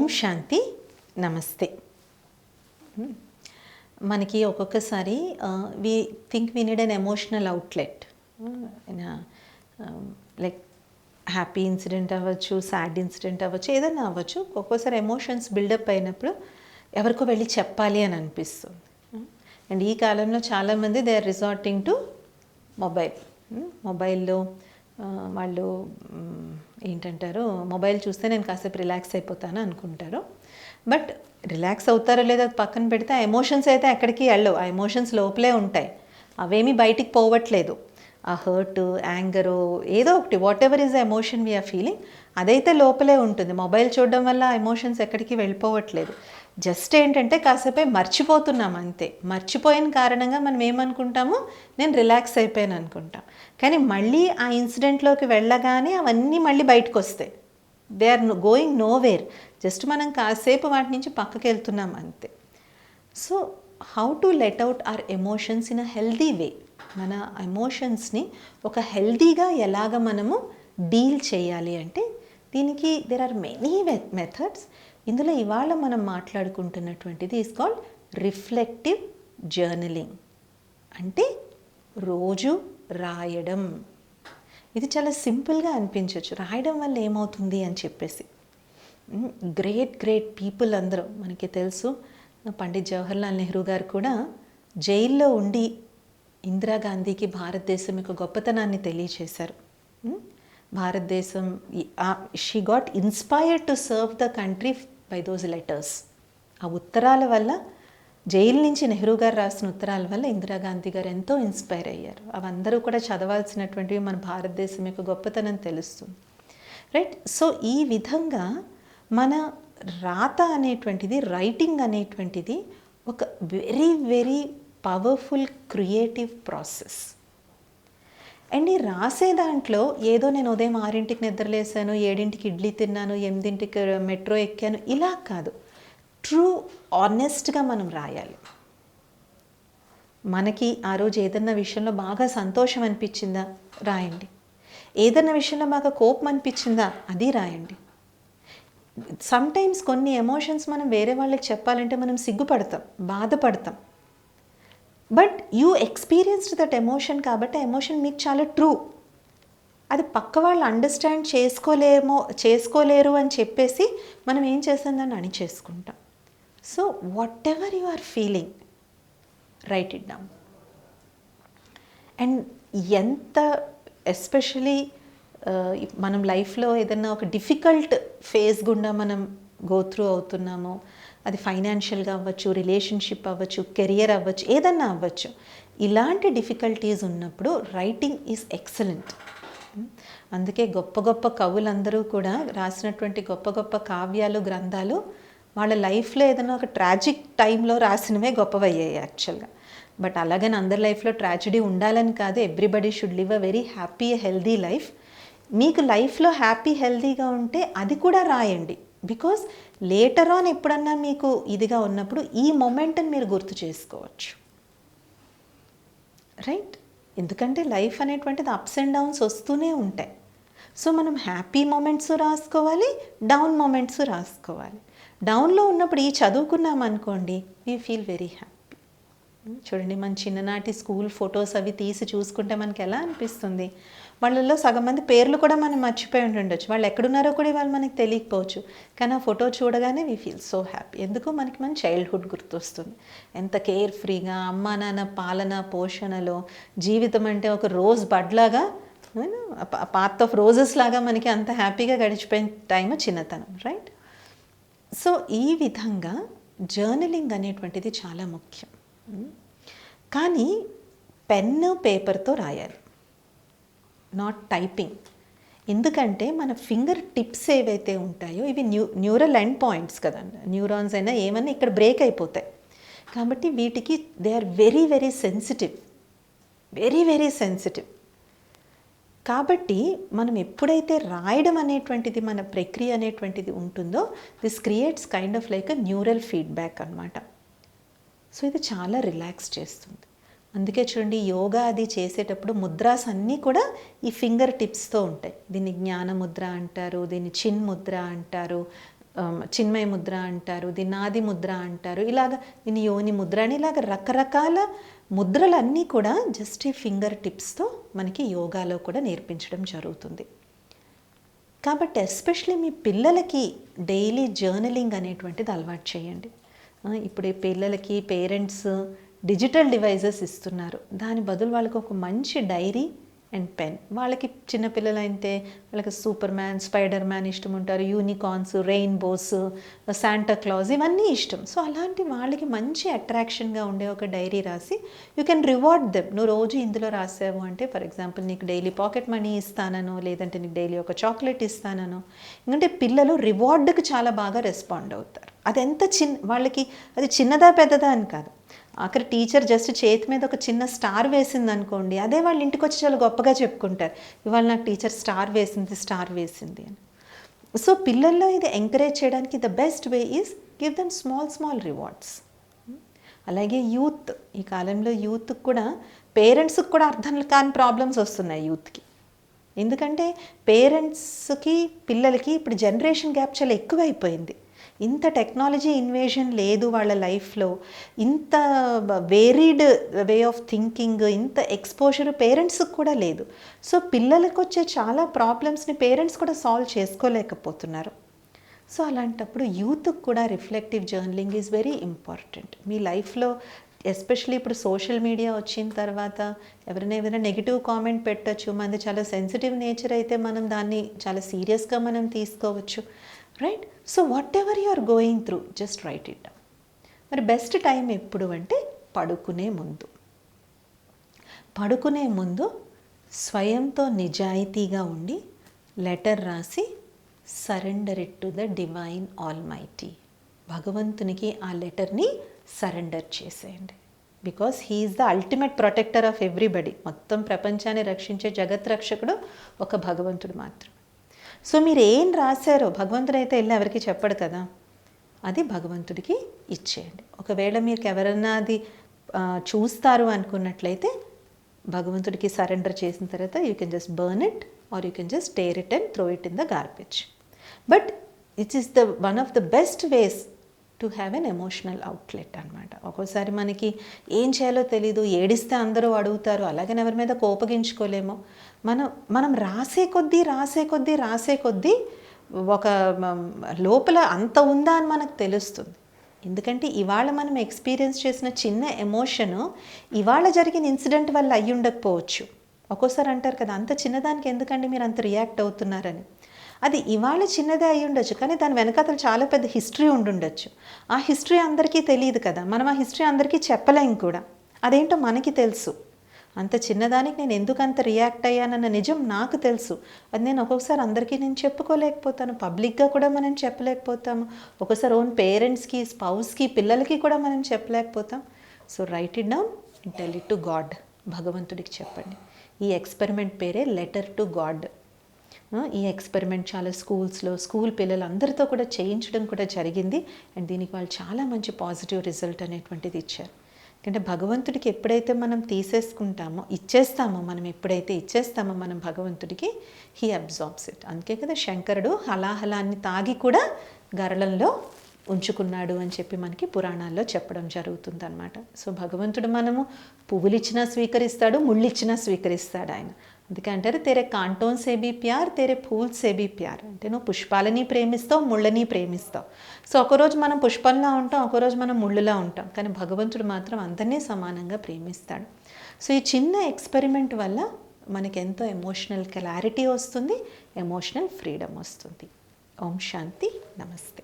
ఓం శాంతి నమస్తే. మనకి ఒక్కొక్కసారి we think we need an emotional outlet. Like happy incident అవ్వచ్చు సాడ్ ఇన్సిడెంట్ అవ్వచ్చు ఏదైనా అవ్వచ్చు. ఒక్కోసారి ఎమోషన్స్ బిల్డప్ అయినప్పుడు ఎవరికో వెళ్ళి చెప్పాలి అని అనిపిస్తుంది. అండ్ ఈ కాలంలో చాలామంది they are resorting to mobile. మొబైల్లో వాళ్ళు ఏంటంటారు మొబైల్ చూస్తే నేను కాసేపు రిలాక్స్ అయిపోతాను అనుకుంటారు. బట్ రిలాక్స్ అవుతారో లేదో పక్కన పెడితే ఆ ఎమోషన్స్ అయితే ఎక్కడికి వెళ్ళవు. ఆ ఎమోషన్స్ లోపలే ఉంటాయి. అవేమీ బయటికి పోవట్లేదు. ఆ హర్ట్ యాంగరు ఏదో ఒకటి whatever is emotion we are feeling అదైతే లోపలే ఉంటుంది. మొబైల్ చూడడం వల్ల ఎమోషన్స్ ఎక్కడికి వెళ్ళిపోవట్లేదు. జస్ట్ ఏంటంటే కాసేపే మర్చిపోతున్నాం అంతే. మర్చిపోయిన కారణంగా మనం ఏమనుకుంటాము నేను రిలాక్స్ అయిపోయాను అనుకుంటాం. కానీ మళ్ళీ ఆ ఇన్సిడెంట్లోకి వెళ్ళగానే అవన్నీ మళ్ళీ బయటకు వస్తాయి they are going nowhere just మనం కాసేపు వాటి నుంచి పక్కకి వెళ్తున్నాం అంతే. So how to let out our emotions in a healthy way మన ఎమోషన్స్ని ఒక హెల్దీగా ఎలాగ మనము డీల్ చేయాలి అంటే దీనికి దెర్ ఆర్ మెనీ మెథడ్స్ ఇందులో ఇవాళ మనం మాట్లాడుకుంటున్నటువంటిది ఈస్ కాల్డ్ రిఫ్లెక్టివ్ జర్నలింగ్ అంటే రోజు రాయడం. ఇది చాలా సింపుల్గా అనిపించవచ్చు రాయడం వల్ల ఏమవుతుంది అని చెప్పేసి. గ్రేట్ గ్రేట్ పీపుల్ అందరూ మనకి తెలుసు పండిత్ జవహర్లాల్ నెహ్రూ గారు కూడా జైల్లో ఉండి ఇందిరాగాంధీకి భారతదేశం యొక్క గొప్పతనాన్ని తెలియచేశారు. భారతదేశం she got inspired to serve the country by those letters ఆ ఉత్తరాల వల్ల జైలు నుంచి నెహ్రూ గారు రాసిన ఉత్తరాల వల్ల ఇందిరాగాంధీ గారు ఎంతో ఇన్స్పైర్ అయ్యారు. అవందరూ కూడా చదవాల్సినటువంటివి మన భారతదేశం యొక్క గొప్పతనం తెలుస్తుంది రైట్ సో ఈ విధంగా మన రాత అనేటువంటిది రైటింగ్ అనేటువంటిది ఒక very very powerful creative process and ఈ రాసే దాంట్లో ఏదో నేను ఉదయం ఆరింటికి నిద్రలేసాను ఏడింటికి ఇడ్లీ తిన్నాను ఎనిమిదింటికి మెట్రో ఎక్కాను ఇలా కాదు. ట్రూ ఆనెస్ట్గా మనం రాయాలి. మనకి ఆ రోజు ఏదన్నా విషయంలో బాగా సంతోషం అనిపించిందా? రాయండి. ఏదన్నా విషయంలో బాగా కోపం అనిపించిందా? అది రాయండి. సమ్టైమ్స్ కొన్ని ఎమోషన్స్ మనం వేరే వాళ్ళకి చెప్పాలంటే మనం సిగ్గుపడతాం బాధపడతాం. But you experienced that emotion కాబట్టి ఆ ఎమోషన్ మీకు చాలా ట్రూ. అది పక్క వాళ్ళు అండర్స్టాండ్ చేసుకోలేమో చేసుకోలేరు అని చెప్పేసి మనం ఏం చేస్తాం? దాన్ని అణిచేసుకుంటాం. So whatever you are feeling write it down and ఎంత ఎస్పెషలీ uh, మనం లైఫ్లో ఏదన్నా ఒక డిఫికల్ట్ ఫేజ్ గుండా మనం గో త్రూ అవుతున్నామో అది ఫైనాన్షియల్గా అవ్వచ్చు రిలేషన్షిప్ అవ్వచ్చు కెరియర్ అవ్వచ్చు ఏదన్నా అవ్వచ్చు. ఇలాంటి డిఫికల్టీస్ ఉన్నప్పుడు రైటింగ్ ఈజ్ ఎక్సలెంట్ అందుకే గొప్ప గొప్ప కవులందరూ కూడా రాసినటువంటి గొప్ప గొప్ప కావ్యాలు గ్రంథాలు వాళ్ళ లైఫ్లో ఏదైనా ఒక ట్రాజిక్ టైంలో రాసినవే గొప్పవయ్యాయి యాక్చువల్గా బట్ అలాగని అందరి లైఫ్లో ట్రాజిడీ ఉండాలని కాదు. Everybody should live a very happy healthy life మీకు లైఫ్లో హ్యాపీ హెల్దీగా ఉంటే అది కూడా రాయండి. బికాస్ లేటర్ ఆన్ ఎప్పుడన్నా మీకు ఇదిగా ఉన్నప్పుడు ఈ మొమెంట్ని మీరు గుర్తు చేసుకోవచ్చు. రైట్ ఎందుకంటే లైఫ్ అనేటువంటిది అప్స్ అండ్ డౌన్స్ వస్తూనే ఉంటాయి. సో మనం హ్యాపీ మూమెంట్స్ రాసుకోవాలి డౌన్ మూమెంట్స్ రాసుకోవాలి. డౌన్లో ఉన్నప్పుడు ఈ చదువుకున్నాం అనుకోండి వీ ఫీల్ వెరీ హ్యాపీ చూడండి మన చిన్ననాటి స్కూల్ ఫొటోస్ అవి తీసి చూసుకుంటే మనకి ఎలా అనిపిస్తుంది? వాళ్ళల్లో సగం మంది పేర్లు కూడా మనం మర్చిపోయి ఉండొచ్చు వాళ్ళు ఎక్కడున్నారో కూడా వాళ్ళు మనకి తెలియకపోవచ్చు. కానీ ఆ ఫోటో చూడగానే వీ ఫీల్ సో హ్యాపీ ఎందుకు మనకి మన చైల్డ్హుడ్ గుర్తొస్తుంది. ఎంత కేర్ ఫ్రీగా అమ్మా నాన్న పాలన పోషణలో జీవితం అంటే ఒక రోజ్ బడ్లాగా పార్ట్ ఆఫ్ రోజెస్ లాగా మనకి అంత హ్యాపీగా గడిచిపోయిన టైం చిన్నతనం రైట్ సో ఈ విధంగా జర్నలింగ్ అనేటువంటిది చాలా ముఖ్యం. Hmm? కానీ పెన్ను పేపర్తో రాయాలి. నాట్ టైపింగ్ ఎందుకంటే మన ఫింగర్ టిప్స్ ఏవైతే ఉంటాయో ఇవి న్యూ న్యూరల్ ఎండ్ పాయింట్స్ కదండి. న్యూరాన్స్ అయినా ఏమన్నా ఇక్కడ బ్రేక్ అయిపోతాయి. కాబట్టి వీటికి they are very very sensitive very very sensitive కాబట్టి మనం ఎప్పుడైతే రాయడం అనేటువంటిది మన ప్రక్రియ అనేటువంటిది ఉంటుందో this creates kind of like uh neural feedback అనమాట సో ఇది చాలా రిలాక్స్ చేస్తుంది. అందుకే చూడండి యోగా అది చేసేటప్పుడు ముద్రాస్ అన్నీ కూడా ఈ ఫింగర్ టిప్స్తో ఉంటాయి. దీన్ని జ్ఞాన ముద్ర అంటారు దీన్ని చిన్ ముద్ర అంటారు చిన్మయ ముద్ర అంటారు దీన్ని నాది ముద్ర అంటారు. ఇలాగ దీన్ని యోని ముద్ర అని ఇలాగ రకరకాల ముద్రలన్నీ కూడా జస్ట్ ఈ ఫింగర్ టిప్స్తో మనకి యోగాలో కూడా నేర్పించడం జరుగుతుంది. కాబట్టి ఎస్పెషలీ మీ పిల్లలకి డైలీ జర్నలింగ్ అనేటువంటిది అలవాటు చేయండి. ఇప్పుడు పిల్లలకి పేరెంట్స్ డిజిటల్ డివైజెస్ ఇస్తున్నారు. దాని బదులు వాళ్ళకి ఒక మంచి డైరీ అండ్ పెన్. వాళ్ళకి చిన్నపిల్లలైతే వాళ్ళకి సూపర్ మ్యాన్ స్పైడర్ మ్యాన్ ఇష్టం ఉంటారు యూనికార్న్స్ రెయిన్బోస్ శాంటా క్లాజ్ ఇవన్నీ ఇష్టం. సో అలాంటి వాళ్ళకి మంచి అట్రాక్షన్గా ఉండే ఒక డైరీ రాసి యూ కెన్ రివార్డ్ దెమ్. నువ్వు రోజు ఇందులో రాసావు అంటే ఫర్ ఎగ్జాంపుల్ నీకు డైలీ పాకెట్ మనీ ఇస్తానను లేదంటే నీకు డైలీ ఒక చాక్లెట్ ఇస్తానను ఎందుకంటే పిల్లలు రివార్డ్కి చాలా బాగా రెస్పాండ్ అవుతారు. అది ఎంత చిన్న వాళ్ళకి అది చిన్నదా పెద్దదా అని కాదు. ఆఖరి టీచర్ జస్ట్ చేతి మీద ఒక చిన్న స్టార్ వేసింది అనుకోండి అదే వాళ్ళు ఇంటికి వచ్చి చాలా గొప్పగా చెప్పుకుంటారు. ఇవాళ నాకు టీచర్ స్టార్ వేసింది స్టార్ వేసింది అని. సో పిల్లల్లో ఇది ఎంకరేజ్ చేయడానికి the best way is give them small small rewards అలాగే యూత్ ఈ కాలంలో యూత్కి కూడా పేరెంట్స్కి కూడా అర్థం కాని ప్రాబ్లమ్స్ వస్తున్నాయి యూత్కి ఎందుకంటే పేరెంట్స్కి పిల్లలకి ఇప్పుడు జనరేషన్ గ్యాప్ చాలా ఎక్కువైపోయింది. ఇంత టెక్నాలజీ ఇన్వేషన్ లేదు వాళ్ళ లైఫ్లో. ఇంత వేరీడ్ వే ఆఫ్ థింకింగ్ ఇంత ఎక్స్పోజర్ పేరెంట్స్కి కూడా లేదు. సో పిల్లలకు వచ్చే చాలా ప్రాబ్లమ్స్ని పేరెంట్స్ కూడా సాల్వ్ చేసుకోలేకపోతున్నారు. సో అలాంటప్పుడు యూత్కి కూడా reflective journaling is very important. మీ లైఫ్లో ఎస్పెషలీ ఇప్పుడు సోషల్ మీడియా వచ్చిన తర్వాత ఎవరైనా ఏదైనా నెగిటివ్ కామెంట్ పెట్టచ్చు. మనది చాలా సెన్సిటివ్ నేచర్ అయితే మనం దాన్ని చాలా సీరియస్గా మనం తీసుకోవచ్చు. Right so whatever you are going through just write it మరి బెస్ట్ టైం ఎప్పుడు అంటే పడుకునే ముందు. పడుకునే ముందు స్వయంతో నిజాయితీగా ఉండి లెటర్ రాసి surrender it to the divine almighty భగవంతునికి ఆ లెటర్ని సరెండర్ చేసేయండి. Because he is the ultimate protector of everybody మొత్తం ప్రపంచాన్ని రక్షించే జగత్ రక్షకుడు ఒక భగవంతుడు మాత్రం సో మీరు ఏం రాశారో భగవంతుడు అయితే వెళ్ళి ఎవరికి చెప్పడు కదా. అది భగవంతుడికి ఇచ్చేయండి. ఒకవేళ మీకు ఎవరన్నా అది చూస్తారు అనుకున్నట్లయితే భగవంతుడికి సరెండర్ చేసిన తర్వాత you can just burn it or you can just tear it and throw it in the garbage. But it is the one of the best ways to have an emotional outlet అనమాట ఒక్కోసారి మనకి ఏం చేయాలో తెలీదు ఏడిస్తే అందరూ అడుగుతారు అలాగని ఎవరి మీద కోపగించుకోలేము. మనం మనం రాసే కొద్దీ రాసే కొద్దీ రాసే కొద్దీ ఒక లోపల అంత ఉందా అని మనకు తెలుస్తుంది. ఎందుకంటే ఇవాళ మనం ఎక్స్పీరియన్స్ చేసిన చిన్న ఎమోషను ఇవాళ జరిగిన ఇన్సిడెంట్ వల్ల అయ్యి ఉండకపోవచ్చు ఒక్కోసారి అంటారు కదా అంత చిన్నదానికి ఎందుకండి మీరు అంత రియాక్ట్ అవుతున్నారని. అది ఇవాళ చిన్నదే అయి ఉండొచ్చు కానీ దాని వెనకాతల చాలా పెద్ద హిస్టరీ ఉండుండొచ్చు. ఆ హిస్టరీ అందరికీ తెలియదు కదా మనం ఆ హిస్టరీ అందరికీ చెప్పలేం కూడా. అదేంటో మనకి తెలుసు. అంత చిన్నదానికి నేను ఎందుకు అంత రియాక్ట్ అయ్యానన్న నిజం నాకు తెలుసు. అది నేను ఒక్కొక్కసారి అందరికీ నేను చెప్పుకోలేకపోతాను. పబ్లిక్గా కూడా మనం చెప్పలేకపోతాము. ఒక్కోసారి ఓన్ పేరెంట్స్కి స్పౌస్కి పిల్లలకి కూడా మనం చెప్పలేకపోతాం. So write it down tell it to God. భగవంతుడికి చెప్పండి. ఈ ఎక్స్పెరిమెంట్ పేరే లెటర్ టు గాడ్. ఈ ఎక్స్పెరిమెంట్ చాలా స్కూల్స్లో స్కూల్ పిల్లలందరితో కూడా చేయించడం కూడా జరిగింది. అండ్ దీనికి వాళ్ళు చాలా మంచి పాజిటివ్ రిజల్ట్ అనేటువంటిది ఇచ్చారు. ఎందుకంటే భగవంతుడికి ఎప్పుడైతే మనం తీసేసుకుంటామో ఇచ్చేస్తామో మనం ఎప్పుడైతే ఇచ్చేస్తామో మనం భగవంతుడికి హీ అబ్జార్బ్స్ ఇట్ అందుకే కదా శంకరుడు హలాహలాన్ని తాగి కూడా గరళంలో ఉంచుకున్నాడు అని చెప్పి మనకి పురాణాల్లో చెప్పడం జరుగుతుంది అనమాట సో భగవంతుడు మనము పువ్వులు ఇచ్చినా స్వీకరిస్తాడు ముళ్ళు ఇచ్చినా స్వీకరిస్తాడు ఆయన. అందుకే అంటారు తెరే కాంటోన్ సేబీ ప్యార్ తెరే ఫూల్ సేబీ ప్యార్. అంటే నువ్వు పుష్పాలని ప్రేమిస్తావు ముళ్ళని ప్రేమిస్తావు. సో ఒకరోజు మనం పుష్పంలా ఉంటాం ఒకరోజు మనం ముళ్ళులా ఉంటాం. కానీ భగవంతుడు మాత్రం అందరినీ సమానంగా ప్రేమిస్తాడు. సో ఈ చిన్న ఎక్స్పెరిమెంట్ వల్ల మనకి ఎంతో ఎమోషనల్ క్లారిటీ వస్తుంది ఎమోషనల్ ఫ్రీడమ్ వస్తుంది. ఓం శాంతి నమస్తే.